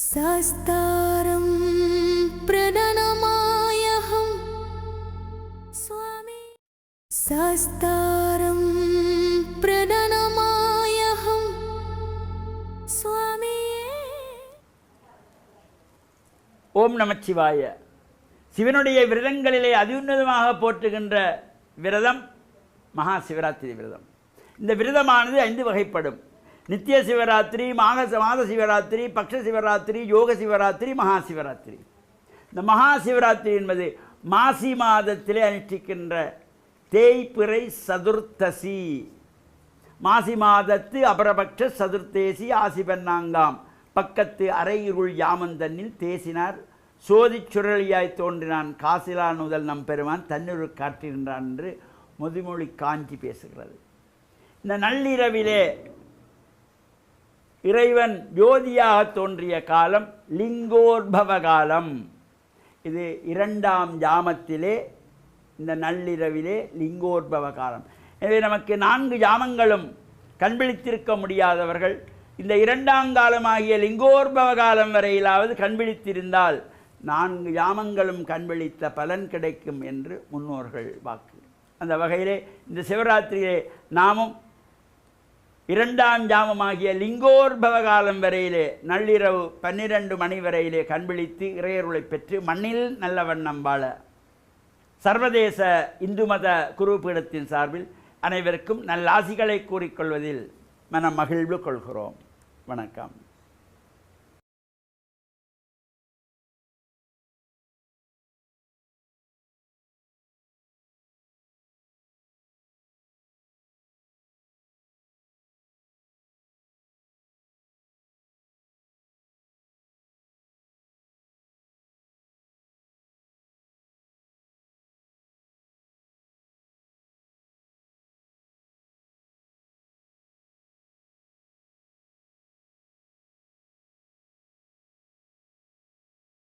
சஸ்தாரம் பிரணனமாயகம் சுவாமி. சஸ்தாரம் பிரணனமாயகம் சுவாமி ஓம் நமச்சிவாய. சிவனுடைய விரதங்களிலே அதியுன்னதமாக போற்றுகின்ற விரதம் மகா சிவராத்திரி விரதம். இந்த விரதமானது ஐந்து வகைப்படும். நித்திய சிவராத்திரி மாக மாத சிவராத்திரி பக்ஷ சிவராத்திரி யோக சிவராத்திரி மகா சிவராத்திரி. இந்த மகா சிவராத்திரி என்பது மாசி மாதத்திலே அனுஷ்டிக்கின்ற தேய்பிறை சதுர்த்தசி. மாசி மாதத்து அபரபக்ஷ சதுர்த்தேசி ஆசிபன்னாங்காம். பக்கத்து அரையிருள் யாமந்தன்னில் தேசினார். சோதிச் சுழலியாய் தோன்றினான். காசிலான் முதல் நம் பெருமான் தன்னுரு காட்டுகின்றான் என்று முதுமொழி காஞ்சி பேசுகிறது. இந்த நள்ளிரவிலே இறைவன் ஜோதியாக தோன்றிய காலம் லிங்கோர்பவ காலம் இது இரண்டாம் ஜாமத்திலே இந்த நள்ளிரவிலே லிங்கோர்பவ காலம் எனவே நமக்கு நான்கு ஜாமங்களும் கண்பிழித்திருக்க முடியாதவர்கள் இந்த இரண்டாம் காலமாகிய லிங்கோர்பவ காலம் வரையிலாவது கண்பிழித்திருந்தால் நான்கு யாமங்களும் கண்பிழித்த பலன் கிடைக்கும் என்று முன்னோர்கள் வாக்கு. அந்த வகையிலே இந்த சிவராத்திரியிலே நாமும் இரண்டாம் ஜாமமாகிய லிங்கோர்பவ காலம் வரையிலே நள்ளிரவு பன்னிரண்டு மணி வரையிலே கண்பிழித்து இறையருளை பெற்று மண்ணில் நல்ல வண்ணம் வாழ சர்வதேச இந்து மத குருபீடத்தின் சார்பில் அனைவருக்கும் நல்லாசிகளை கூறிக்கொள்வதில் மன மகிழ்வு கொள்கிறோம். வணக்கம்.